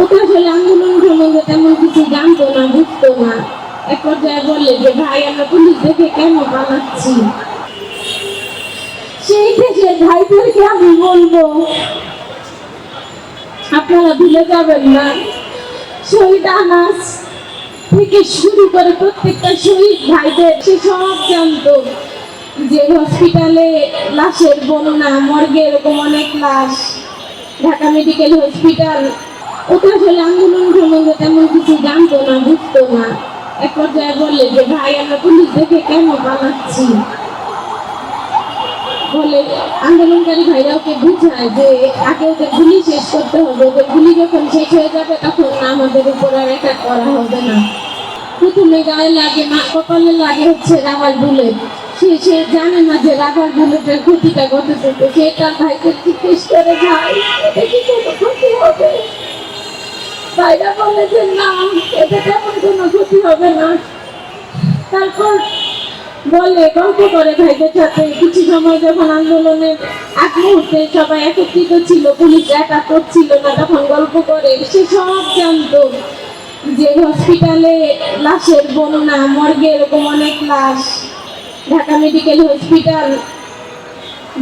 ওটা আসলে আন্দোলন সম্বন্ধে তেমন কিছু জানতো না, বুঝতো না। এক পর্যায়ে যে, ভাই, আমরা পুলিশ দেখে কেন পালাচ্ছি? সেই দেশের ভাইদেরকে আমি বলব, আপনারা ভুলে যাবেন না, শহীদ আনাস থেকে শুরু করে প্রত্যেকটা শহীদ ভাইদের, সে সব জানতো যে হসপিটালে লাশের বন্যা, মর্গে এরকম অনেক লাশ, ঢাকা মেডিকেল হসপিটাল ওটা আসলে আন্দোলন সম্বন্ধে তেমন কিছু জানতো না বুঝতো না। এক পর্যায়ে বললে যে, ভাই, আমরা পুলিশ দেখে কেন পালাচ্ছি? বলে, আন্দোলনকারী ভাইরা ওকে বুঝায় যে, আগে ওদের গুলি শেষ করতে হবে। ওদের গুলি যখন শেষ হয়ে যাবে, তখন আমাদের উপর আর এটা করা হবে না। প্রথমে গায়ে লাগে না, কপালে লাগে হচ্ছে রাবার বুলেট সে সে জানে না যে রাবার বুলেটের ক্ষতিটা কতটুকু সে তার ভাইকে জিজ্ঞেস করে, ভাই ভাইরা বলে যে না এটা তেমন কোনো ক্ষতি হবে না। তারপর বলে, গল্প করে ভাইদের সাথে, কিছু সময় যখন আন্দোলনের এক মুহূর্তে সবাই একত্রিত ছিল, পুলিশ একা করছিল না, তখন গল্প করে, সে সব জানতো যে হসপিটালে লাশের বন্যা, মর্গে এরকম অনেক লাশ। ঢাকা মেডিকেল হসপিটাল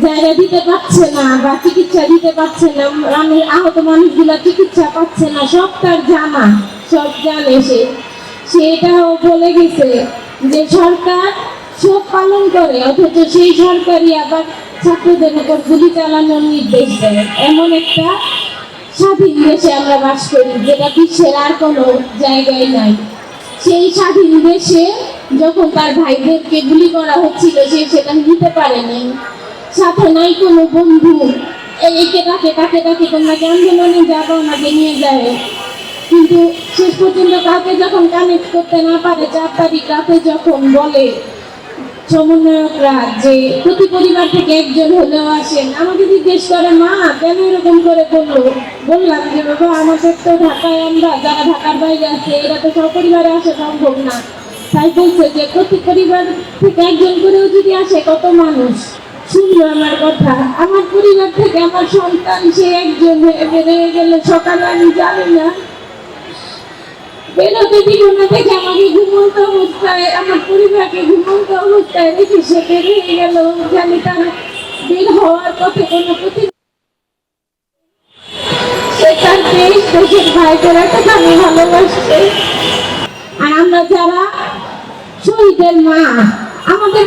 জায়গা দিতে পারছে না বা চিকিৎসা দিতে পারছে না আমি আহত মানুষগুলা চিকিৎসা পাচ্ছে না, সব তার জানা, সব জানে সে। সেটাও বলে গেছে যে সরকার শোক পালন করে, অথচ সেই সরকারই আবার ছাত্রদের উপর গুলি চালানোর নির্দেশ দেয়। এমন একটা স্বাধীন দেশে আমরা বাস করি, যেটা বিশ্বের আর কোনো জায়গায় নাই। সেই স্বাধীন দেশে যখন তার ভাইদেরকে গুলি করা হচ্ছিল, সে সেটা নিতে পারেনি। সাথে নাই কোনো বন্ধু। এই একে ডাকে, তাকে ডাকে, তোমরা কি আন্দোলনে যাব ওনাকে নিয়ে যায়। কিন্তু শেষ পর্যন্ত কাউকে যখন কানেক্ট করতে না পারে, চার তারিখ রাতে যখন বলে, সমন্বয়করা, যে প্রতি পরিবার থেকে একজন হলেও আসেন, আমাকে জিজ্ঞেস করে, মা, কেন এরকম করে বলল? বললাম যে, বাবা আমাদের তো ঢাকায় আমরা, যারা ঢাকার বাইরে আছে, এরা তো সপরিবারে আসা সম্ভব না। তাই বলছে যে, প্রতি পরিবার থেকে একজন করেও যদি আসে, কত মানুষ? শুনলো আমার কথা, আমার পরিবার থেকে আমার সন্তান, সে একজন হয়ে গেলে। সকালে আমি জানি না। বেরোতে দিব না দেখে আমাকে ঘুমন্ত অবস্থায়, আমার পরিবারকে ঘুমন্ত অবস্থায় রেখে সে বেরিয়ে গেল। জানি তার বের হওয়ার পথে কোনো প্রতি সে তার দেশ, দেশের ভাইদের একটা আমি ভালোবাসছে। আর আমরা যারা শহীদের মা, আমাদের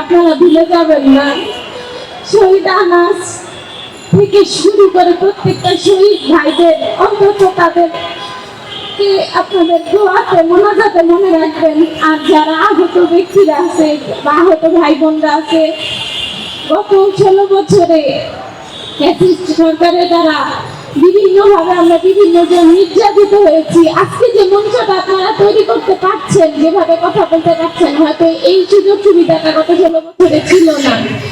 আপনারা ভুলে যাবেন না, শহীদ আনাস থেকে শুরু করে প্রত্যেকটা শহীদ ভাইদের, অন্তত তাদের কে আপনাদের দোয়াতে মোনাজাতে মনে রাখবেন। আর যারা আহত ব্যক্তিরা আছে বা আহত ভাই বোনরা আছে, গত ষোলো বছরে সরকারের দ্বারা বিভিন্নভাবে আমরা বিভিন্ন জন নির্যাতিত হয়েছি, আজকে যে মঞ্চটা আপনারা তৈরি করতে পারছেন, যেভাবে কথা বলতে পারছেন, হয়তো এই সুযোগ সুবিধাটা গত ষোলো বছরে ছিল না।